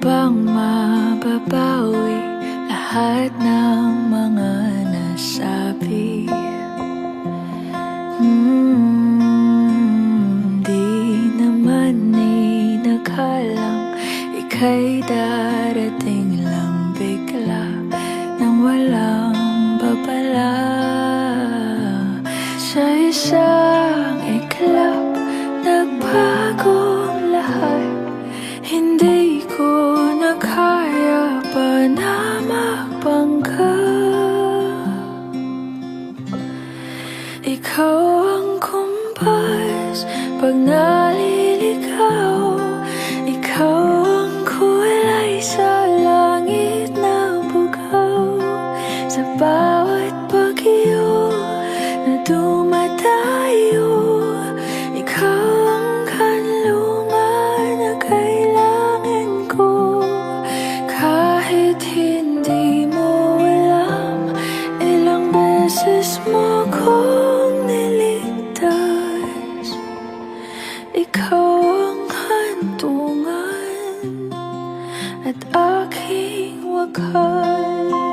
bang mababawi lahat ng mga nasabi? Mm, di naman inakalang ika'y darating lang bigla nang walang babala. Sa isang iklap nagbago Pag naliligaw, ikaw ang kulay sa langit na bugaw. Sa bahay at aking wakas.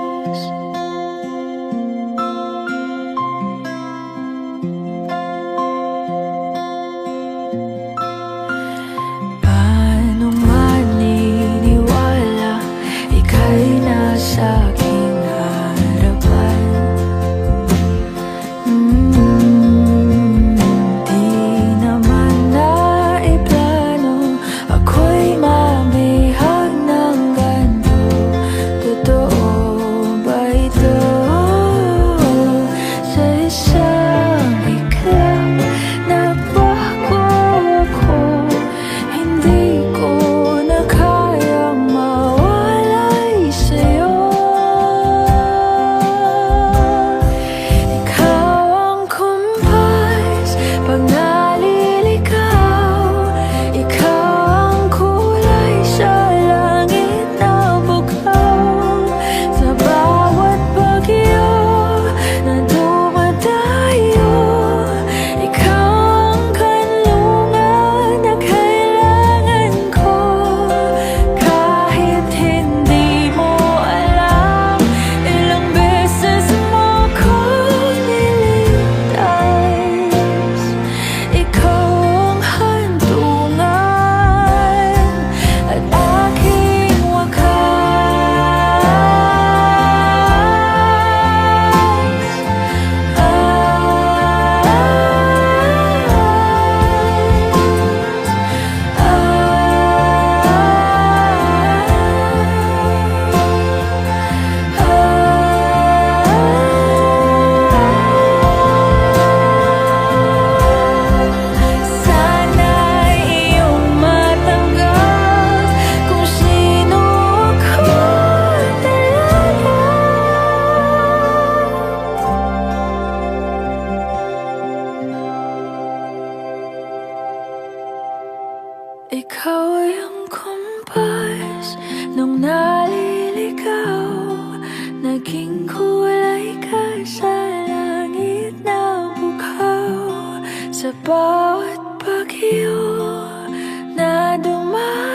itu Ikaw ay kumpas Nung naliligaw. Naging kulay ka sa langit na bughaw Sa bawat paghiyo na dumaan